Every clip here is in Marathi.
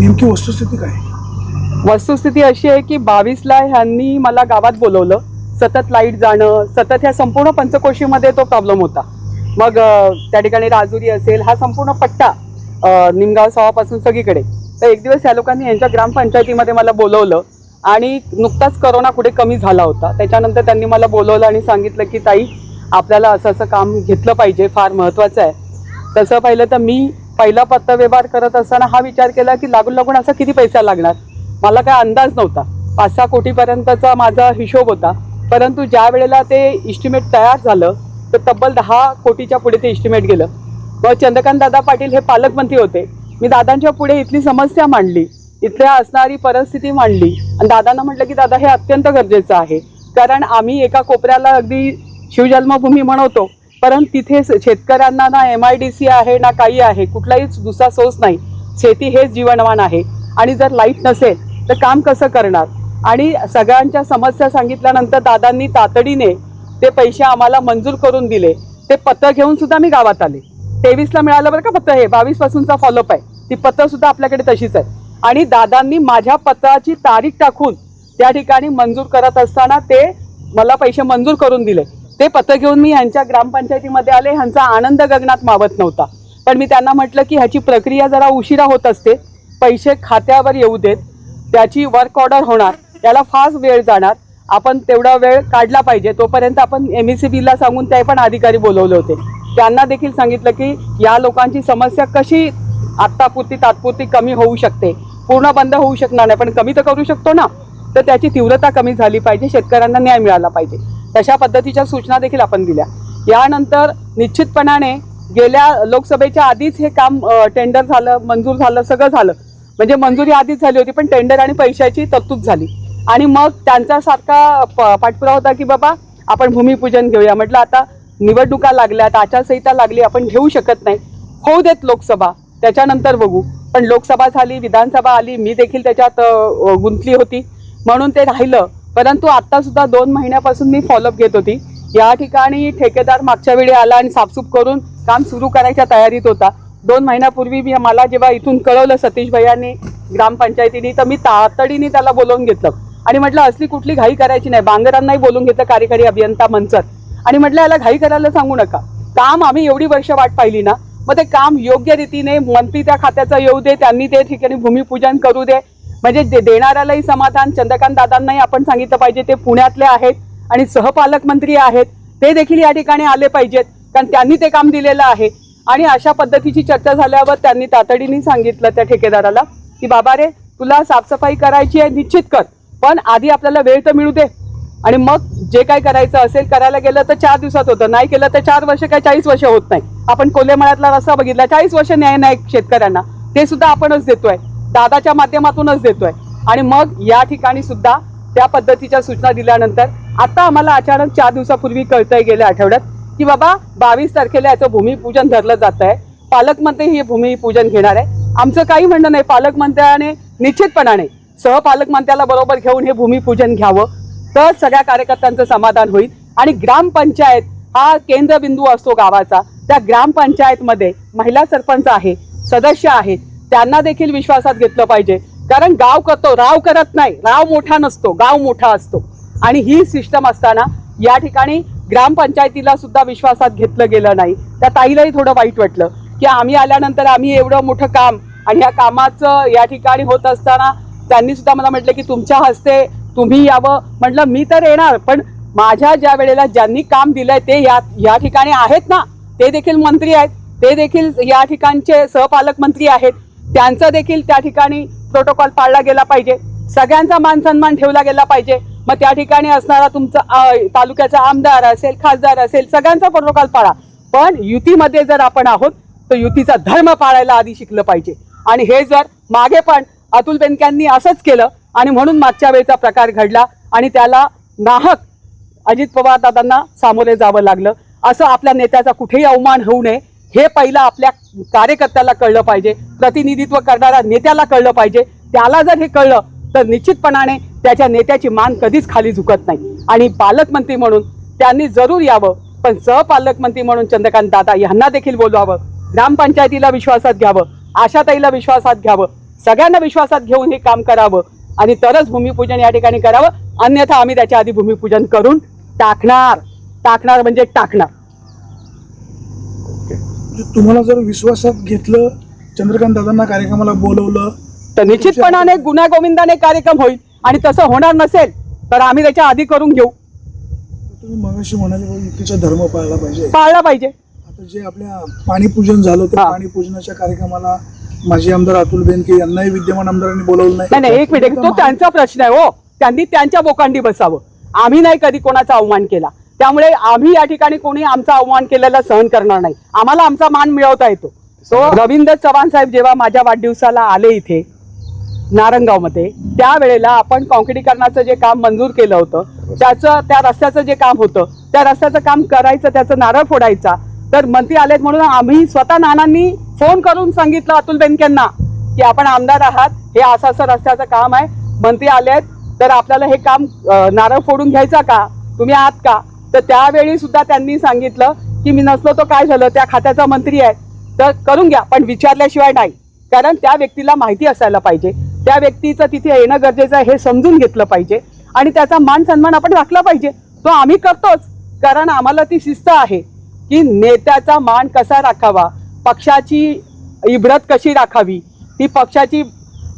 नेमकी वस्तुस्थिती काय? वस्तुस्थिती अशी आहे की बावीसला ह्यांनी मला गावात बोलवलं. सतत लाइट जाणं सतत ह्या संपूर्ण पंचकोशीमध्ये तो प्रॉब्लेम होता. मग त्या ठिकाणी राजुरी असेल हा संपूर्ण पट्टा निमगाव सवापासून सगळीकडे. तर एक दिवस या लोकांनी यांच्या ग्रामपंचायतीमध्ये मला बोलवलं आणि नुकताच करोना कुठे कमी झाला होता. त्याच्यानंतर त्यांनी मला बोलवलं आणि सांगितलं की ताई आपल्याला असं असं काम घेतलं पाहिजे फार महत्त्वाचं आहे. तसं पाहिलं तर मी पहिला पत्रव्यवहार करत असताना हा विचार केला की लागून लागून असा किती पैसा लागणार? मला काय अंदाज नव्हता. पाच सहा कोटीपर्यंतचा माझा हिशोब होता. परंतु ज्या वेळेला ते इस्टिमेट तयार झालं तर तब्बल दहा कोटीच्या पुढे ते इस्टिमेट गेलं. मग चंद्रकांत दादा पाटील हे पालकमंत्री होते. मी दादांच्या पुढे इथली समस्या मांडली इथल्या असणारी परिस्थिती मांडली. आणि दादांना म्हटलं की दादा हे अत्यंत गरजेचं आहे. कारण आम्ही एका कोपऱ्याला अगदी शिवजन्मभूमी म्हणवतो परंतु तिथे शेतकऱ्यांना ना एम आय डी सी आहे ना काही आहे कुठलाहीच दुसरा सोर्स नाही. शेती हेच जीवनवान आहे. आणि जर लाइट नसेल तर काम कसं करणार? आणि सगळ्यांच्या समस्या सांगितल्यानंतर दादांनी तातडीने ते पैसे आम्हाला मंजूर करून दिले. ते पत्र घेऊन सुद्धा मी गावात आले. तेवीसला मिळालं बरं का पत्र हे? बावीस पासूनचा फॉलोअप आहे. ती पत्र सुद्धा आपल्याकडे तशीच आहे. आणि दादांनी माझ्या पत्राची तारीख टाकून त्या ठिकाणी मंजूर करत असताना ते मला पैसे मंजूर करून दिले. ते पत्र घेऊन मी ह्यांच्या ग्रामपंचायतीमध्ये आले. ह्यांचा आनंद गगनात मावत नव्हता. पण मी त्यांना म्हटलं की ह्याची प्रक्रिया जरा उशिरा होत असते. पैसे खात्यावर येऊ देत. त्याची वर्क ऑर्डर होणार. त्याला फास्ट वेळ जाणार. आपण तेवढा वेळ काढला पाहिजे. तोपर्यंत आपण एम ई सी बीला सांगून ते पण अधिकारी बोलवले होते. त्यांना देखील सांगितलं की या लोकांची समस्या कशी आत्तापुरती तात्पुरती कमी होऊ शकते. पूर्ण बंद होऊ शकणार नाही. पण कमी तर करू शकतो ना. तर त्याची तीव्रता कमी झाली पाहिजे. शेतकऱ्यांना न्याय मिळाला पाहिजे. तशा पद्धतीच्या सूचना देखील आपण दिल्या. यानंतर निश्चितपणाने गेल्या लोकसभेच्या आधीच हे काम टेंडर झालं मंजूर झालं सगळं झालं. म्हणजे मंजुरी आधीच झाली होती पण टेंडर आणि पैशाची तरतूद झाली. आणि मग त्यांचा सारखा प- पाठपुरावा होता की बाबा आपण भूमिपूजन घेऊया. म्हटलं आता निवडणुका लागल्यात आचारसंहिता लागली आपण घेऊ शकत नाही. होऊ देत लोकसभा त्याच्यानंतर बघू. पण लोकसभा झाली विधानसभा आली मी देखील त्याच्यात गुंतली होती. म्हणून ते राहिलं. परंतु आता सुद्धा दोन महिन्यापासून मी फॉलोअप घेत होती. या ठिकाणी ठेकेदार मागच्या वेळी आला आणि साफसूफ करून काम सुरू करायच्या तयारीत होता. दोन महिन्यापूर्वी मी मला जेव्हा इथून कळवलं सतीश भैयांनी ग्रामपंचायतीने तर मी तातडीने त्याला बोलवून घेतलं. आणि म्हटलं असली कुठली घाई करायची नाही. बांगरांनाही बोलून घेतलं कार्यकारी अभियंता मंचर आणि म्हटलं याला घाई करायला सांगू नका. काम आम्ही एवढी वर्ष वाट पाहिली ना मग ते काम योग्य रीतीने मंत्री त्या खात्याचं येऊ दे त्यांनी ते ठिकाणी भूमिपूजन करू दे म्हणजे दे- देणाऱ्यालाही समाधान चंद्रकांत दादांनाही आपण सांगितलं पाहिजे ते पुण्यातले आहेत आणि सहपालकमंत्री आहेत. ते देखील या ठिकाणी आले पाहिजेत कारण त्यांनी ते काम दिलेलं आहे. आणि अशा पद्धतीची चर्चा झाल्यावर त्यांनी तातडीने सांगितलं त्या ठेकेदाराला की बाबा रे तुला साफसफाई करायची आहे निश्चित कर पण आधी आपल्याला वेळ तर मिळू दे. आणि मग जे काय करायचं असेल करायला गेलं तर चार दिवसात होतं नाही केलं तर चार वर्ष काय चाळीस वर्ष होत नाही. आपण कोल्हेमळ्यातला रस्ता बघितला चाळीस वर्ष न्याय नाही शेतकऱ्यांना. ते सुद्धा आपणच देतोय. दादाच्या माध्यमातूनच देतोय. आणि मग या ठिकाणी सुद्धा त्या पद्धतीच्या सूचना दिल्यानंतर आता आम्हाला अचानक चार दिवसापूर्वी कळतंय गेल्या आठवड्यात की बाबा बावीस तारखेला याचं भूमिपूजन धरलं जात आहे पालकमंत्री हे भूमिपूजन घेणार आहे. आमचं काही म्हणणं नाही. पालकमंत्र्याने निश्चितपणाने सहपालकमंत्र्याला बरोबर घेऊन हे भूमिपूजन घ्यावं. तर सगळ्या कार्यकर्त्यांचं समाधान होईल. आणि ग्रामपंचायत हा केंद्रबिंदू असतो गावाचा. त्या ग्रामपंचायतमध्ये महिला सरपंच आहे सदस्य आहेत त्यांना देखील विश्वासात घेतलं पाहिजे. कारण गाव करतो राव करत नाही. राव मोठा नसतो गाव मोठा असतो. आणि ही सिस्टम असताना या ठिकाणी ग्रामपंचायतीला सुद्धा विश्वासात घेतलं गेलं नाही. त्या ताईलाही थोडं वाईट वाटलं की आम्ही आल्यानंतर आम्ही एवढं मोठं काम आणि ह्या कामाचं या ठिकाणी होत असताना त्यांनी सुद्धा मला म्हटलं की तुमच्या हस्ते तुम्ही यावं. म्हटलं मी तर येणार पण माझ्या ज्या वेळेला ज्यांनी काम दिलंय ते या या ठिकाणी आहेत ना. ते देखील मंत्री आहेत. ते देखील या ठिकाणचे सहपालक मंत्री आहेत. त्यांचा देखील त्या ठिकाणी प्रोटोकॉल पाळला गेला पाहिजे. सगळ्यांचा मान सन्मान ठेवला गेला पाहिजे. मग त्या ठिकाणी असणारा तुमचा तालुक्याचा आमदार असेल खासदार असेल सगळ्यांचा प्रोटोकॉल पाळा. पण युतीमध्ये जर आपण आहोत तर युतीचा धर्म पाळायला आधी शिकलं पाहिजे. आणि हे जर मागे पण अतुल बेनक्यांनी असंच केलं आणि म्हणून मागच्या वेळेचा प्रकार घडला आणि त्याला नाहक अजित पवार दादांना सामोरे जावं लागलं असं आपल्या नेत्याचा कुठेही अवमान होऊ नये. हे पहिलं आपल्या कार्यकर्त्याला कळलं पाहिजे प्रतिनिधित्व करणाऱ्या नेत्याला कळलं पाहिजे. त्याला जर हे कळलं तर निश्चितपणाने त्याच्या नेत्याची मान कधीच खाली झुकत नाही. आणि पालकमंत्री म्हणून त्यांनी जरूर यावं पण सहपालकमंत्री म्हणून चंद्रकांत दादा यांना देखील बोलवावं. ग्रामपंचायतीला विश्वासात घ्यावं आशाताईला विश्वासात घ्यावं सगळ्यांना विश्वासात घेऊन हे काम करावं आणि तरच भूमिपूजन या ठिकाणी करावं. अन्यथा आम्ही त्याच्या आधी भूमिपूजन करून टाकणार. टाकणार म्हणजे टाकणार. तुम्हाला जर विश्वासात घेतलं चंद्रकांत दादांना कार्यक्रमाला बोलवलं तर निश्चितपणाने गुन्हा गोविंदाने कार्यक्रम होईल आणि तसं होणार नसेल तर आम्ही त्याच्या आधी करून घेऊ. तुम्ही मगाशी म्हणाले युतीचा धर्म पाळला पाहिजे. पाळला पाहिजे. आता जे आपल्या पाणीपूजन झालं त्या. पाणीपूजनाच्या कार्यक्रमाला माजी आमदार अतुल बेनके यांनाही विद्यमान आमदारांनी बोलवलं नाही. नाही एक मिनिट तो त्यांचा प्रश्न आहे हो. त्यांनी त्यांच्या बोकांडी बसावं. आम्ही नाही कधी कोणाचा अवमान केला. त्यामुळे आम्ही या ठिकाणी कोणी आमचा अवमान केलेला सहन करणार नाही. आम्हाला आमचा मान मिळवता येतो. तो रवींद्र चव्हाण साहेब जेव्हा माझ्या वाढदिवसाला आले इथे नारंगावमध्ये त्यावेळेला आपण काँक्रिटीकरणाचं जे काम मंजूर केलं होतं त्याचं त्या रस्त्याचं जे काम होतं त्या रस्त्याचं काम करायचं त्याचं नारळ फोडायचा. तर मंत्री आलेत म्हणून आम्ही स्वतः नानांनी फोन करून सांगितलं अतुल बेनकेंना की आपण आमदार आहात हे असं असं रस्त्याचं काम आहे. मंत्री आलेत तर आपल्याला हे काम नारळ फोडून घ्यायचा का? तुम्ही आहात का? तर त्यावेळी सुद्धा त्यांनी सांगितलं की मी नसलो तो काय झालं? त्या खात्याचा मंत्री आहे. तर करून घ्या पण विचारल्याशिवाय नाही. कारण त्या व्यक्तीला माहिती असायला पाहिजे. त्या व्यक्तीचं तिथे येणं गरजेचं आहे हे समजून घेतलं पाहिजे. आणि त्याचा मान सन्मान आपण राखला पाहिजे. तो आम्ही करतोच. कारण आम्हाला ती शिस्त आहे की नेत्याचा मान कसा राखावा? पक्षाची इब्रत कशी राखावी? ती पक्षाची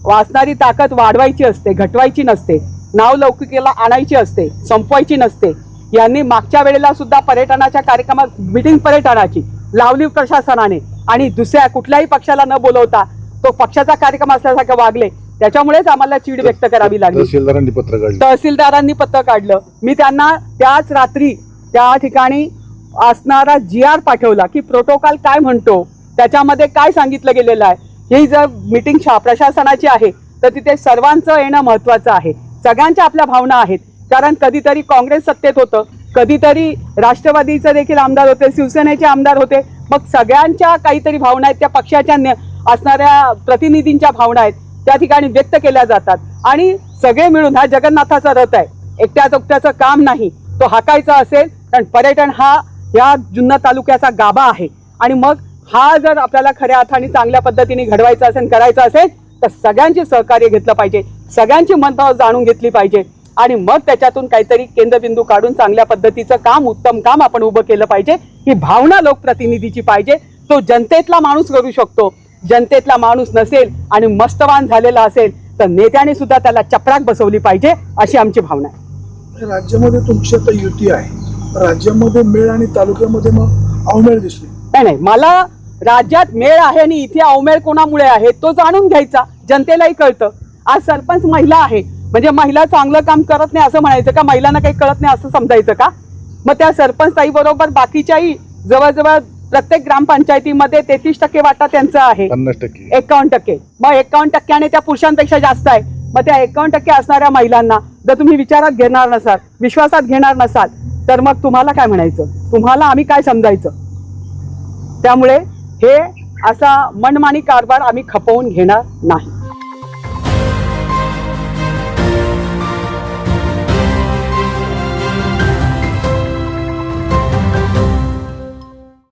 वाचणारी ताकद वाढवायची असते घटवायची नसते. नाव लौकिकेला आणायची असते संपवायची नसते. यांनी मागच्या वेळेला सुद्धा पर्यटनाच्या कार्यक्रमात मिटिंग पर्यटनाची लावली प्रशासनाने. आणि दुसऱ्या कुठल्याही पक्षाला न बोलवता तो पक्षाचा कार्यक्रम असल्यासारखं वागले. त्याच्यामुळेच आम्हाला चीड व्यक्त करावी लागली. तहसीलदारांनी पत्र काढलं. तहसीलदारांनी पत्र काढलं. मी त्यांना त्याच रात्री त्या ठिकाणी असणारा जी आर पाठवला की प्रोटोकॉल काय म्हणतो त्याच्यामध्ये काय सांगितलं गेलेलं आहे. ही जर मिटिंग प्रशासनाची आहे तर तिथे सर्वांचं येणं महत्त्वाचं आहे. सगळ्यांच्या आपल्या भावना आहेत. कारण कधीतरी काँग्रेस सत्तेत होतं. कधीतरी राष्ट्रवादीचे देखील आमदार होते शिवसेनेचे आमदार होते. मग सगळ्यांच्या काहीतरी भावना आहेत त्या पक्षाच्या न- असणाऱ्या प्रतिनिधींच्या भावना आहेत त्या ठिकाणी व्यक्त केल्या जातात. आणि सगळे मिळून हा जगन्नाथाचा रथ आहे. एकट्या चोकट्याचं काम नाही. तो हाकायचा असेल कारण पर्यटन हा या जुन्नर तालुक्याचा गाभा आहे. आणि मग हा जर आपल्याला खऱ्या अर्थाने चांगल्या पद्धतीने घडवायचा असेल करायचा असेल तर सगळ्यांचे सहकार्य घेतलं पाहिजे. सगळ्यांची मतं जाणून घेतली पाहिजे. आणि मग त्याच्यातून काहीतरी केंद्रबिंदू काढून चांगल्या पद्धतीचं काम उत्तम काम आपण उभं केलं पाहिजे. ही भावना लोकप्रतिनिधीची पाहिजे. तो जनतेतला माणूस करू शकतो. जनतेतला माणूस नसेल आणि मस्तवान झालेला असेल तर नेत्याने सुद्धा त्याला चपराक बसवली पाहिजे अशी आमची भावना आहे. राज्यामध्ये तुमची आता युती आहे. राज्यामध्ये मेळ आणि तालुक्यामध्ये मग अवमेळ दिसली नाही नाही मला राज्यात मेळ आहे आणि इथे अवमेळ कोणामुळे आहे तो जाणून घ्यायचा. जनतेलाही कळतं. आज सरपंच महिला आहे. म्हणजे महिला चांगलं काम करत नाही असं म्हणायचं का? महिलांना काही कळत नाही असं समजायचं का? मग त्या सरपंच ताई बरोबर बाकीच्याही जवळजवळ प्रत्येक ग्रामपंचायतीमध्ये तेहतीस टक्के वाटा त्यांचा आहे. पन्नास टक्के. एकावन्न टक्के. मग एकावन्न टक्क्याने त्या पुरुषांपेक्षा जास्त आहे. मग त्या एकावन्न टक्के असणाऱ्या महिलांना जर तुम्ही विचारात घेणार नसाल विश्वासात घेणार नसाल तर मग तुम्हाला काय म्हणायचं? तुम्हाला आम्ही काय समजायचं? त्यामुळे हे असा मनमानी कारभार आम्ही खपवून घेणार नाही.